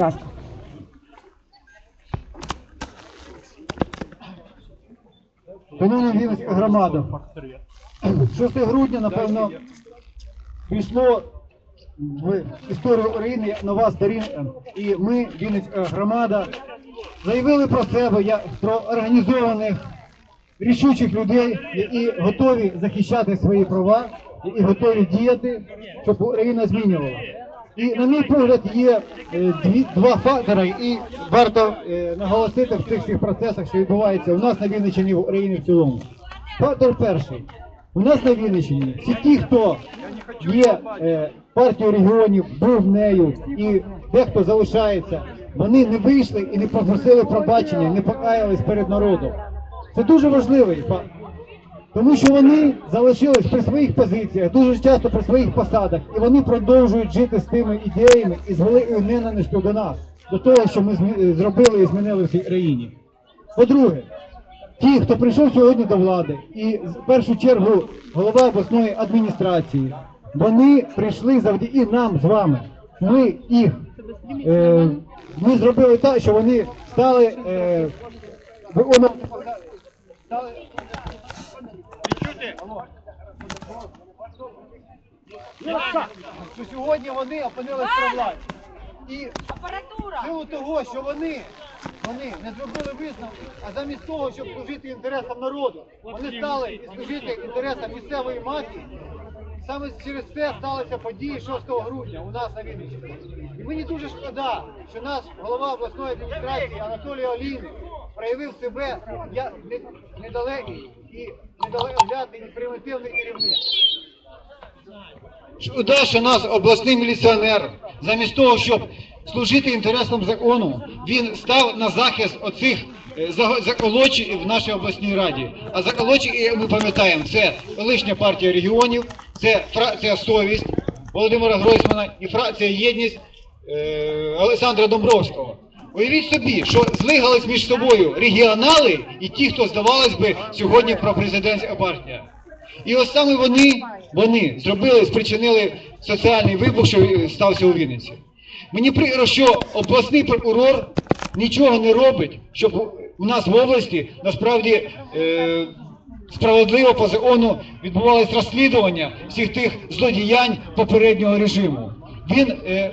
ласка. Шановна Вінницька громада, 6 грудня, напевно, пішло в історію України нова сторінка. І ми, Вінницька громада, заявили про себе про організованих, рішучих людей, які готові захищати свої права і готові діяти, щоб Україна змінювала. І на мій погляд є е, дві, два фактори, і варто е, наголосити в цих всіх процесах, що відбувається у нас на Вінниччині в Україні в цілому. Фактор перший. У нас на Вінниччині всі ті, хто є е, партією регіонів, був нею і дехто залишається, вони не вийшли і не попросили пробачення, не покаялись перед народом. Це дуже важливий факт. Тому що вони залишились при своїх позиціях, дуже часто при своїх посадах, і вони продовжують жити з тими ідеями і з великою ненавистю до нас, до того, що ми зробили і змінили в цій країні. По-друге, ті, хто прийшов сьогодні до влади, і в першу чергу голова обласної адміністрації, вони прийшли завдяки нам з вами. Ми їх е, ми зробили так, що вони стали е, виконувати стали що сьогодні вони опинились при владі. І в силу того, що вони, вони не зробили висновки, а замість того, щоб служити інтересам народу, вони стали служити інтересам місцевої мафії. Саме через це сталися події 6 грудня у нас на Вінниччині. І мені дуже шкода, що наш голова обласної адміністрації Анатолій Олійник проявив себе як недалекий і недалекоглядний і примітивний керівник. Що наш обласний міліціонер, замість того, щоб служити інтересам закону, він став на захист оцих е, заколочі в нашій обласній раді. А заколочі, ми пам'ятаємо, це колишня партія регіонів, це фракція Совість Володимира Гройсмана і фракція Єдність е, Олександра Домбровського. Уявіть собі, що злигались між собою регіонали і ті, хто здавалось би сьогодні про президентська партія. І ось саме вони, вони зробили, спричинили соціальний вибух, що стався у Вінниці. Мені прикро, що обласний прокурор нічого не робить, щоб у нас в області насправді е, справедливо по закону відбувалось розслідування всіх тих злодіянь попереднього режиму. Він е,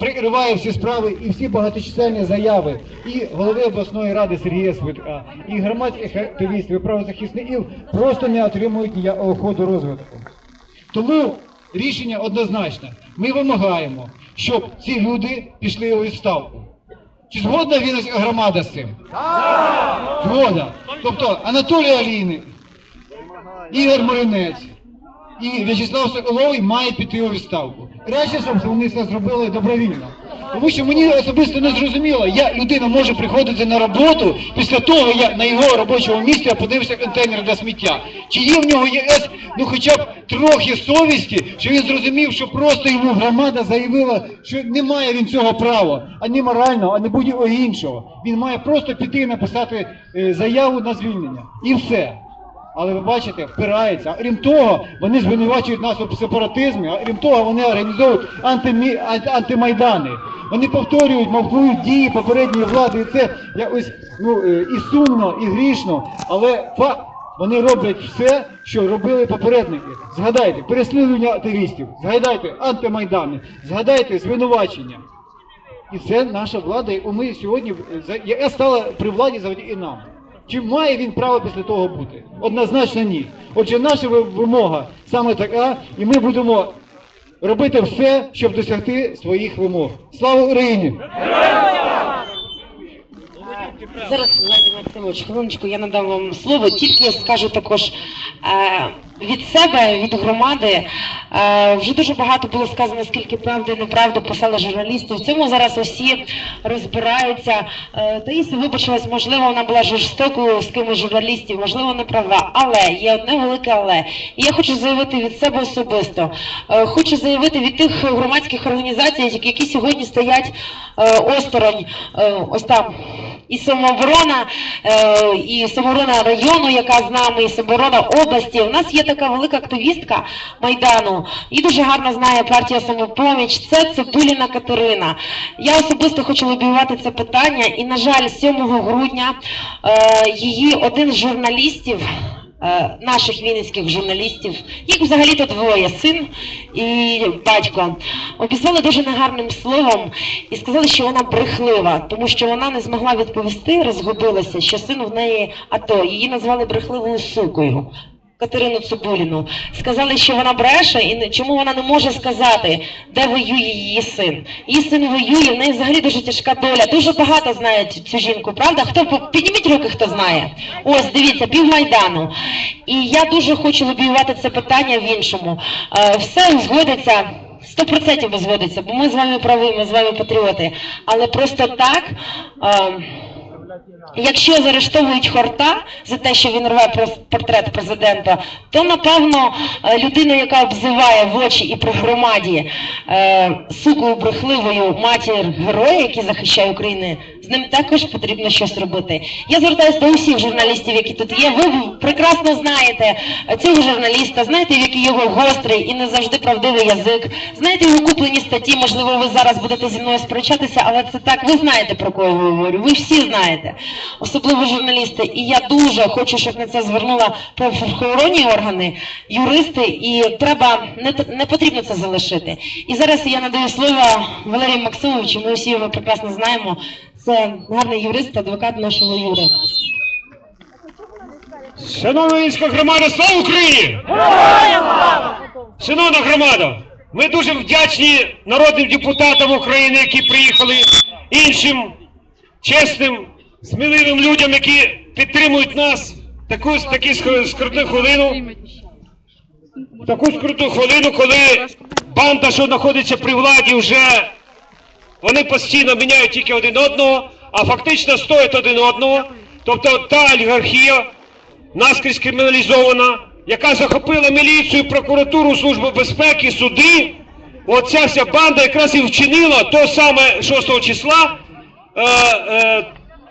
прикриває всі справи і всі багаточисельні заяви і голови обласної ради Сергія Свитка, і громадських активістів, і правозахисників просто не отримують ніякого ходу розвитку. Тому рішення однозначне. Ми вимагаємо, щоб ці люди пішли у відставку. Чи згодна Вінницька громада з цим? Згода. Тобто Анатолій Алійник, Ігор Моринець і В'ячеслав Соколовий має піти у відставку. Краще, щоб вони це зробили добровільно. Тому що мені особисто не зрозуміло, як людина може приходити на роботу після того, як на його робочому місці опинився контейнер для сміття. Чи є в нього ЄС, ну хоча б трохи совісті, що він зрозумів, що просто йому громада заявила, що не має він цього права, ані морального, ані будь-якого іншого. Він має просто піти і написати е, заяву на звільнення. І все. Але ви бачите, впирається. Крім того, вони звинувачують нас у сепаратизмі, а крім того, вони організовують антимі... антимайдани. Вони повторюють, мавкують дії попередньої влади, і це якось ну, е, і сумно, і грішно, але факт, вони роблять все, що робили попередники. Згадайте, переслідування активістів, згадайте антимайдани, згадайте звинувачення. І це наша влада, яку ми сьогодні, е, яка стала при владі завдяки нам. Чи має він право після того бути? Однозначно ні. Отже, наша вимога саме така, і ми будемо робити все, щоб досягти своїх вимог. Слава Україні! Зараз, Владимир Максимович, хвилиночку, я надам вам слово. Тільки я скажу також е, від себе, від громади. Е, вже дуже багато було сказано, скільки правди і неправди писали журналісти. В цьому зараз усі розбираються. Е, Таїса вибачилась, можливо, вона була жорстокою з кимось журналістів, можливо, не права. Але є одне велике але. І я хочу заявити від себе особисто. Е, хочу заявити від тих громадських організацій, які сьогодні стоять осторонь, ось там і самооборона, е, і самооборона району, яка з нами, і самооборона області. У нас є така велика активістка Майдану, і дуже гарно знає партія самопоміч. Це Цибуліна Катерина. Я особисто хочу лобіювати це питання, і, на жаль, 7 грудня е, її один з журналістів. Е, Наших вінницьких журналістів, їх взагалі-то двоє, син і батько, обізвали дуже негарним словом і сказали, що вона брехлива, тому що вона не змогла відповісти, розгубилася, що син в неї АТО. Її назвали брехливою сукою. Катерину Цибуліну. Сказали, що вона бреше, і чому вона не може сказати, де воює її син. Її син воює, в неї взагалі дуже тяжка доля. Дуже багато знають цю жінку, правда? Хто підніміть руки, хто знає? Ось дивіться, пів майдану. І я дуже хочу лобіювати це питання в іншому. Е, все згодиться. Сто процентів згодиться, бо ми з вами праві, ми з вами патріоти. Але просто так. Е, Якщо заарештовують Хорта за те, що він рве портрет президента, то напевно людина, людину, яка обзиває в очі і при громаді е, сукою брехливою матір героя, який захищає Україну, ним також потрібно щось робити. Я звертаюся до усіх журналістів, які тут є. Ви прекрасно знаєте цього журналіста, знаєте, який його гострий і не завжди правдивий язик. Знаєте його куплені статті. Можливо, ви зараз будете зі мною сперечатися, але це так. Ви знаєте про кого говорю. Ви всі знаєте, особливо журналісти. І я дуже хочу, щоб на це звернула правоохоронні органи, юристи, і треба не, не потрібно це залишити. І зараз я надаю слово Валерію Максимовичу. Ми всі його прекрасно знаємо. Це гарний юрист, адвокат нашого Юри. Шановна війська громада, слава Україні! Шановна громада, ми дуже вдячні народним депутатам України, які приїхали, іншим чесним, сміливим людям, які підтримують нас таку, таку скрутну хвилину. Таку скрутну хвилину, коли банда, що знаходиться при владі, вже вони постійно міняють тільки один одного, а фактично стоять один одного. Тобто та олігархія, наскрізь криміналізована, яка захопила міліцію, прокуратуру, службу безпеки, суди. Оця вся банда якраз і вчинила то саме 6 числа. Е, е,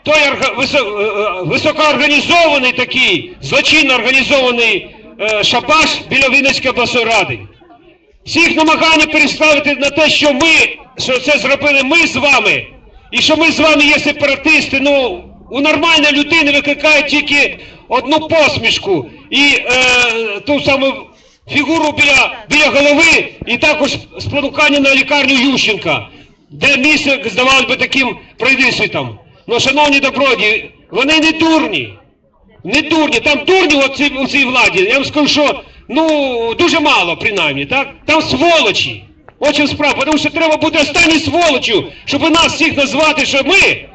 той е, е, високоорганізований такий, злочинно організований е, шабаш біля Вінницької обласної ради. Всіх намагання переставити на те, що ми, що це зробили ми з вами, і що ми з вами є сепаратисти. Ну, у нормальної людини викликають тільки одну посмішку і е, ту саму фігуру біля, біля голови, і також спонукання на лікарню Ющенка, де місце здавалось би таким пройдисвітом. Ну, шановні добродії, вони не дурні. Не дурні, там дурні у цій владі. Я вам скажу, що ну дуже мало, принаймні, так? Там сволочі. Чим справа, тому що треба бути останньою сволочю, щоб нас всіх назвати, що ми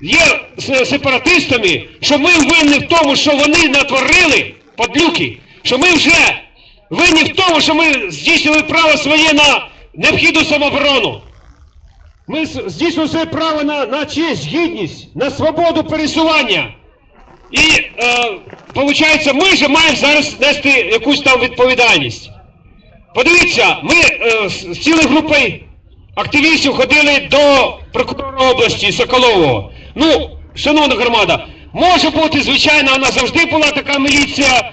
є сепаратистами, що ми винні в тому, що вони натворили подлюки, що ми вже винні в тому, що ми здійснили право своє на необхідну самооборону. Ми здійснили своє право на, на честь, гідність, на свободу пересування. І е, виходить, ми вже маємо зараз нести якусь там відповідальність. Подивіться, ми е, з цілою групою активістів ходили до прокурора області Соколового. Ну, шановна громада, може бути, звичайно, вона завжди була така міліція.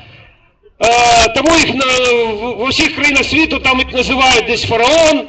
Е, тому їх на, в, в усіх країнах світу там їх називають десь фараон,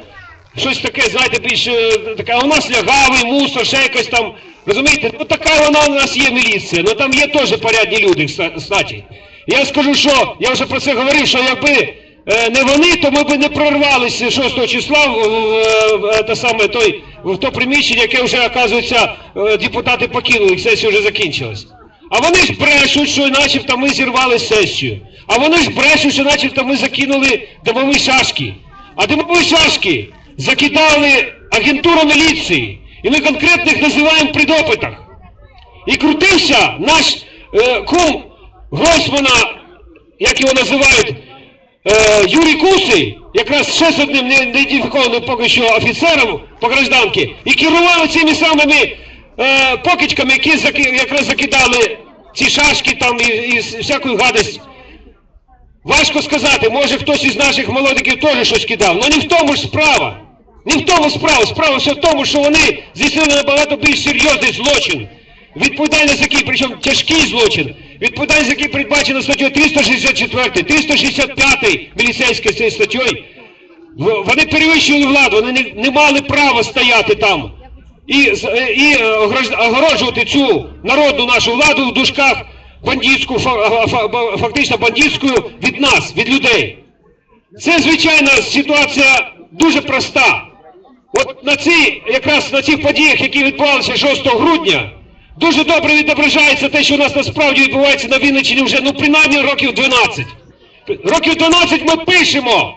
щось таке, знаєте, більш е, таке, а у нас лягавий, мусор, ще якось там. Розумієте, ну така вона у нас є міліція, ну там є теж порядні люди, кстати. Я скажу, що я вже про це говорив, що якби е, не вони, то ми б не прорвалися 6 числа в, в, в, те саме, той, в то приміщення, яке вже, оказується, е, депутати покинули, сесія вже закінчилась. А вони ж брешуть, що начебто ми зірвали сесію. А вони ж брешуть, що начебто ми закинули димові шашки. А димові шашки закидали агентуру міліції. І ми конкретно їх називаємо при допитах. І крутився наш е, кум Гройсмана, як його називають, е, Юрій Кусий, якраз ще з одним не- неідентифікованим поки що офіцером по гражданки, і керували цими самими е, покидьками, які заки- якраз закидали ці шашки там і, і всяку гадость. Важко сказати, може хтось із наших молодиків теж щось кидав, але не в тому ж справа. Не в тому справа. Справа все в тому, що вони здійснили набагато більш серйозний злочин. відповідальність який, причому тяжкий злочин, відповідальність який передбачена статтею 364, 365 міліцейською цією статтею, вони перевищували владу, вони не, не мали права стояти там і, е, і е, огороджувати цю народну нашу владу в дужках бандитську, фа- фа- фа- фактично бандитську від нас, від людей. Це звичайна ситуація дуже проста. От на цій, якраз на цих подіях, які відбувалися 6 грудня, дуже добре відображається те, що у нас насправді відбувається на Вінниччині вже ну принаймні років 12. Років 12 ми пишемо.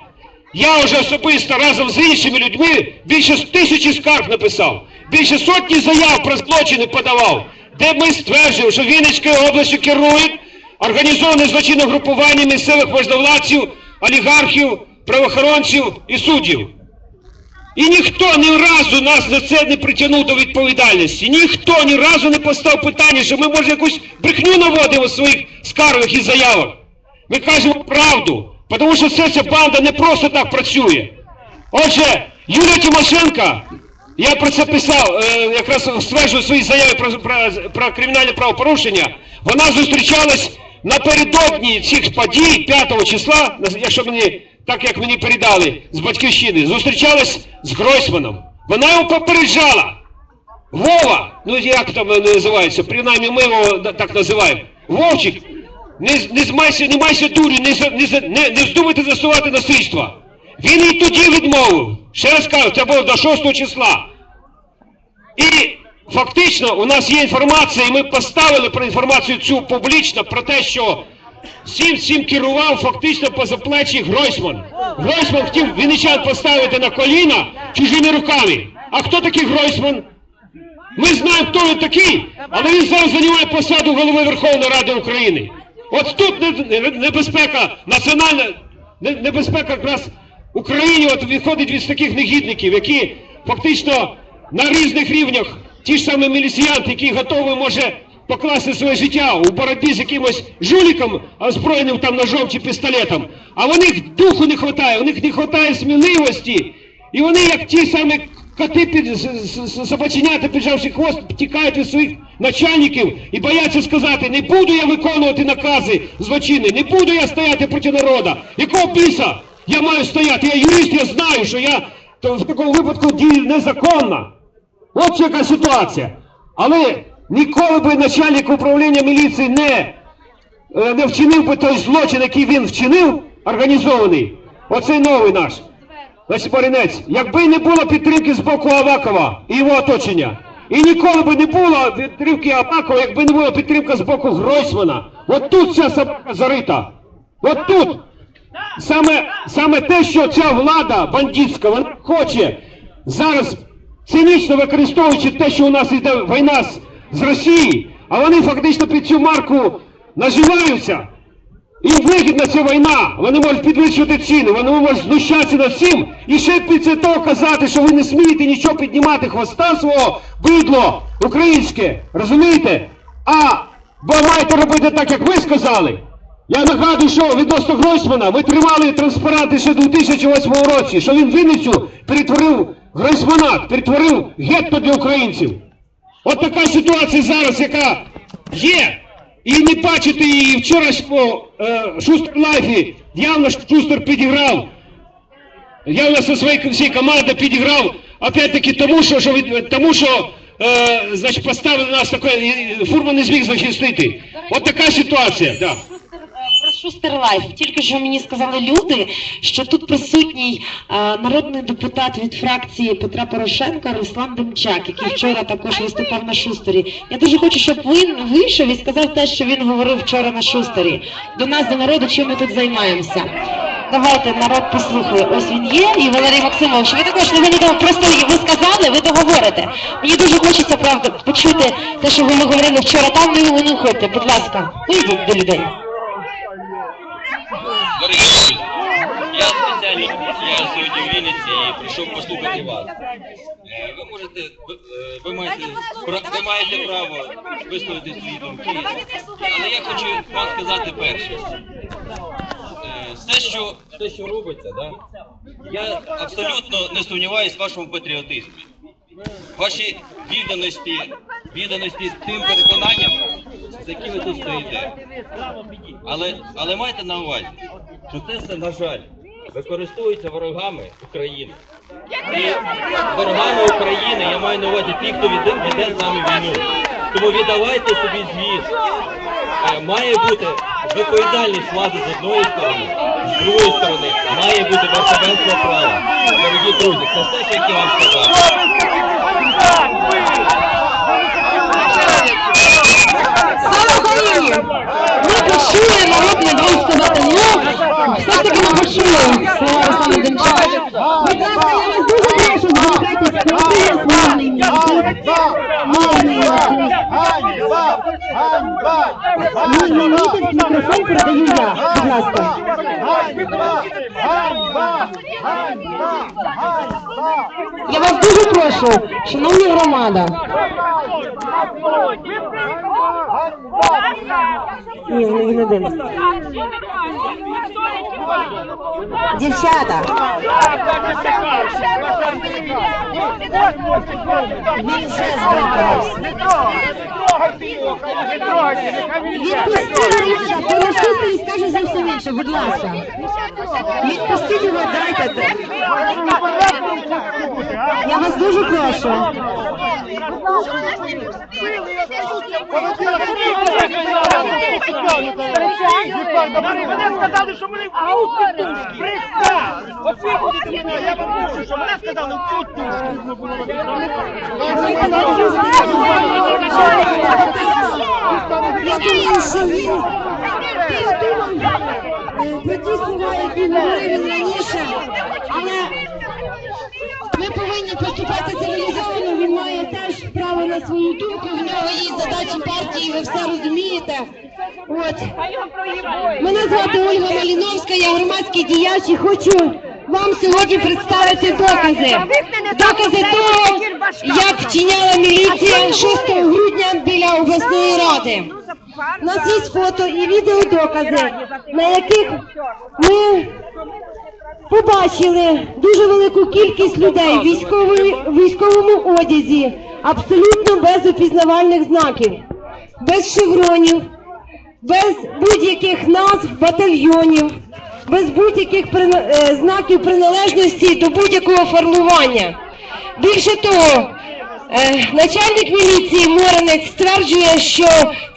Я вже особисто разом з іншими людьми більше тисячі скарг написав, більше сотні заяв про злочини подавав, де ми стверджуємо, що Вінницькою областю керують організоване злочинне групування місцевих можновладців, олігархів, правоохоронців і суддів. І ніхто ні разу нас за це не притягнув до відповідальності. Ніхто ні разу не постав питання, що ми, може, якусь брехню наводимо в своїх скаргах і заявах. Ми кажемо правду, тому що вся ця банда не просто так працює. Отже, Юлія Тимошенко, я про це писав, е, якраз стверджую свої заяви про, про, про кримінальне правопорушення, вона зустрічалась напередодні цих подій 5 числа, якщо мені, так як мені передали з батьківщини, зустрічалась з Гройсманом. Вона його попереджала. Вова, ну як там називається, принаймні ми його так називаємо. Вовчик, не, не, змайся, не майся дурі, не, не, не, не вздумайте засувати насильства. Він і тоді відмовив. Ще раз кажу, це було до 6 числа. І фактично у нас є інформація, і ми поставили про інформацію цю публічно, про те, що всім цим керував фактично по заплечі Гройсман. Гройсман хотів вінничан поставити на коліна чужими руками. А хто такий Гройсман? Ми знаємо, хто він такий, але він зараз займає посаду голови Верховної Ради України. От тут не- не- небезпека національна, небезпека якраз Україні от виходить від таких негідників, які фактично на різних рівнях, ті ж самі міліціянти, які готові, може, покласти своє життя у боротьбі з якимось жуліком, озброєним там ножом чи пістолетом. А у них духу не вистачає, у них не вистачає сміливості. І вони, як ті самі коти під собаченята, піджавши хвост, тікають від своїх начальників і бояться сказати, не буду я виконувати накази злочини, не буду я стояти проти народу. Якого біса я маю стояти? Я юрист, я знаю, що я в такому випадку дію незаконно. От яка ситуація. Але ніколи би начальник управління міліції не е, не вчинив би той злочин, який він вчинив, організований, оцей новий наш. Значить, Маринець, якби не було підтримки з боку Авакова і його оточення, і ніколи би не було підтримки Авакова, якби не була підтримка з боку Гройсмана, от тут ця собака зарита. От тут. Саме, саме те, що ця влада бандитська, вона хоче зараз цинічно використовуючи те, що у нас йде війна з, з Росії, а вони фактично під цю марку наживаються. Їм вигідна ця війна, вони можуть підвищувати ціни, вони можуть знущатися над всім і ще після того казати, що ви не смієте нічого піднімати хвоста свого бидло українське, розумієте? А бо маєте робити так, як ви сказали. Я нагадую, що відносно Гройсмана ми тримали транспаранти ще у 2008 році, що він Вінницю перетворив Гройсманат, перетворив гетто для українців. От така ситуація зараз, яка є. І не бачити її вчорашньому е, Шустер Лайфі, явно Шустер підіграв. Явно зі своєю всією командою підіграв, опять-таки тому, що, що тому, що е, значить, поставили нас таке, фурман не зміг захистити. От така ситуація. Да. Шустер, Лайф. Тільки що мені сказали люди, що тут присутній е, народний депутат від фракції Петра Порошенка Руслан Демчак, який вчора також виступав на Шустері. Я дуже хочу, щоб він вийшов і сказав те, що він говорив вчора на Шустері. До нас, до народу, чим ми тут займаємося. Давайте народ послухає. Ось він є, і Валерій Максимович. Ви також не винідав, просто ви сказали, ви договорите. Мені дуже хочеться правда почути те, що ви говорили вчора. Там ви не уходьте, будь ласка, вийдіть до людей. Дорогі друзі, я я сьогодні в Вінниці і прийшов послухати вас. Е, Ви можете, е, ви маєте, ви маєте право висловити свої думки, але я хочу вам сказати перше. Е, Все, що, все, що робиться, да, я абсолютно не сумніваюся в вашому патріотизмі. ваші відданості, відданості тим переконанням, за які ви тут стоїте. Але, але майте на увазі, що це все, на жаль, використовується ворогами України. І ворогами України я маю на увазі ті, хто веде, з нами війну. Тому віддавайте собі звіт. Е, Має бути відповідальність влади з одної сторони, з другої сторони має бути верховенство права. Дорогі друзі, це все, що я вам сказати. Слава Україні! Ми почули народний донський батальйон. Все таки ми почули слова Руслана Демчака. Будь ласка, я вас дуже прошу, звертайтесь, спілкуйтесь мовний місці. Мікрофон передаю я. Будь ласка. Я вас дуже прошу, шановні громада. Ні, не. Дівчата, він вже звертався. Відпустіть його, Порошенко і скаже зовсім інше, будь ласка. Відпустіть його, дайте. Я вас дуже прошу. Мене ми повинні поступати свою думку, в нього є задачі партії, ви все розумієте. От. Мене звати Ольга Маліновська, я громадський діяч і хочу вам сьогодні представити докази. Докази того, як вчиняла міліція 6 грудня біля обласної ради. У нас є фото і відеодокази, на яких ми побачили дуже велику кількість людей в військовому одязі, абсолютно без опізнавальних знаків, без шевронів, без будь-яких назв батальйонів, без будь-яких е, знаків приналежності до будь-якого формування. Більше того, е, начальник міліції Моранець стверджує, що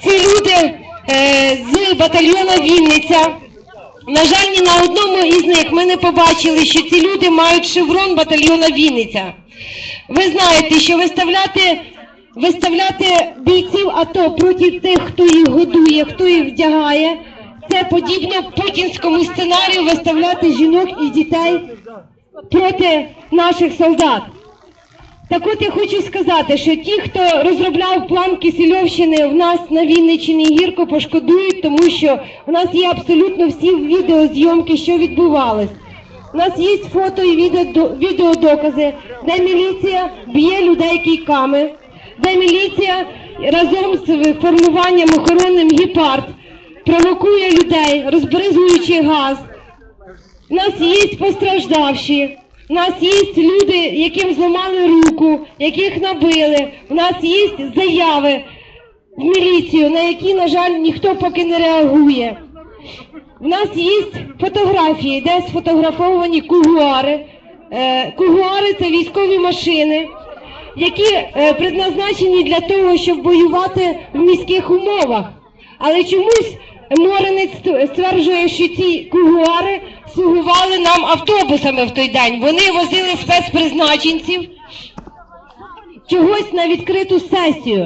ці люди е, з батальйону Вінниця. На жаль, ні на одному із них ми не побачили, що ці люди мають шеврон батальйона Вінниця. Ви знаєте, що виставляти, виставляти бійців АТО проти тих, хто їх годує, хто їх вдягає, це подібно путінському сценарію виставляти жінок і дітей проти наших солдат. Так от я хочу сказати, що ті, хто розробляв план Кисельовщини в нас на Вінниччині гірко пошкодують, тому що у нас є абсолютно всі відеозйомки, що відбувалось. У нас є фото і відео, відеодокази, де міліція б'є людей кійками, де міліція разом з формуванням охоронним гепард провокує людей, розбризуючи газ. У нас є постраждавші, у нас є люди, яким зламали руку, яких набили. У нас є заяви в міліцію, на які, на жаль, ніхто поки не реагує. У нас є фотографії, де сфотографовані кугуари. Е, Кугуари це військові машини, які е, предназначені для того, щоб воювати в міських умовах. Але чомусь Моренець стверджує, що ці кугуари слугували нам автобусами в той день. Вони возили спецпризначенців чогось на відкриту сесію.